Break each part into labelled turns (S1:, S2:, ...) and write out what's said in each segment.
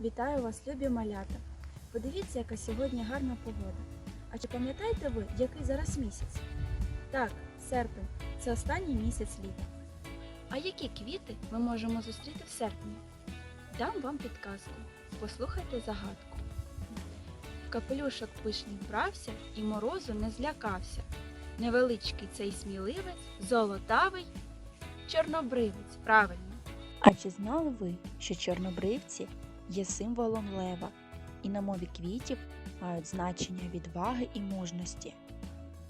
S1: Вітаю вас, любі малята! Подивіться, яка сьогодні гарна погода. А чи пам'ятаєте ви, який зараз місяць? Так, серпень це останній місяць літа. А які квіти ми можемо зустріти в серпні? Дам вам підказку. Послухайте загадку. Капелюшок пишний вбрався і морозу не злякався. Невеличкий цей сміливець, золотавий, чорнобривець, правильно.
S2: А чи знали ви, що чорнобривці є символом лева і на мові квітів мають значення відваги і мужності?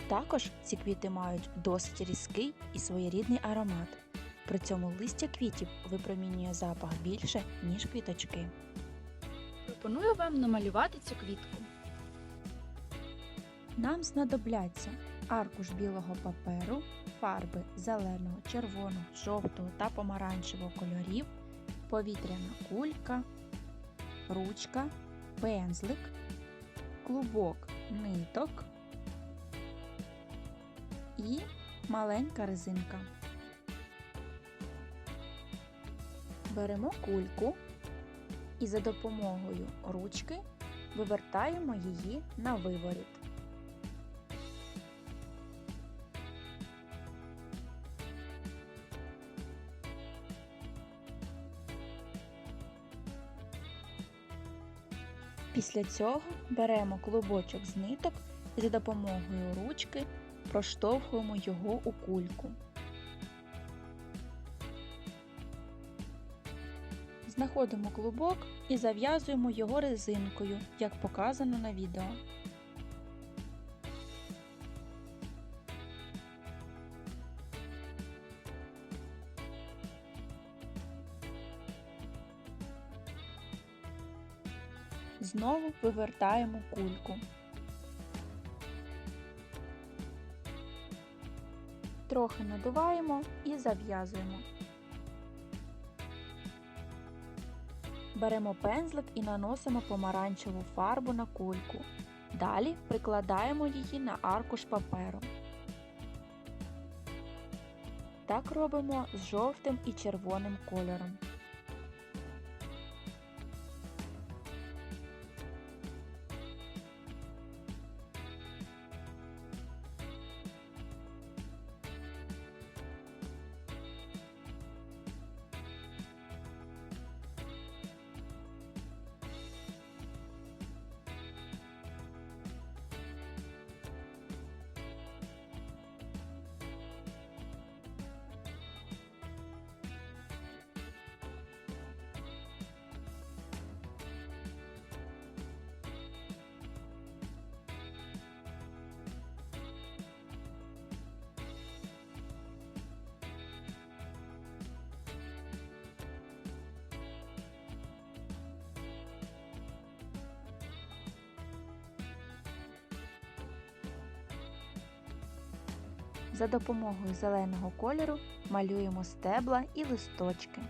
S2: Також ці квіти мають досить різкий і своєрідний аромат. При цьому листя квітів випромінює запах більше, ніж квіточки.
S1: Пропоную вам намалювати цю квітку.
S2: Нам знадобляться аркуш білого паперу, фарби зеленого, червоного, жовтого та помаранчевого кольорів, повітряна кулька, ручка, пензлик, клубок ниток і маленька резинка. Беремо кульку і за допомогою ручки вивертаємо її на виворіт. Після цього беремо клубочок з ниток і за допомогою ручки проштовхуємо його у кульку. Знаходимо клубок і зав'язуємо його резинкою, як показано на відео. Знову вивертаємо кульку. Трохи надуваємо і зав'язуємо. Беремо пензлик і наносимо помаранчеву фарбу на кульку. Далі прикладаємо її на аркуш паперу. Так робимо з жовтим і червоним кольором. За допомогою зеленого кольору малюємо стебла і листочки.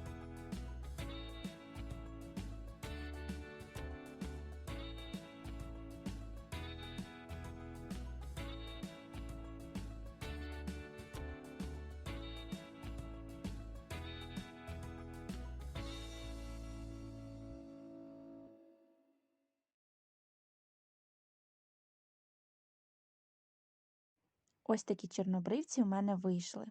S2: Ось такі чорнобривці в мене вийшли.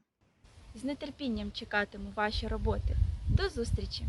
S1: З нетерпінням чекатиму ваші роботи. До зустрічі!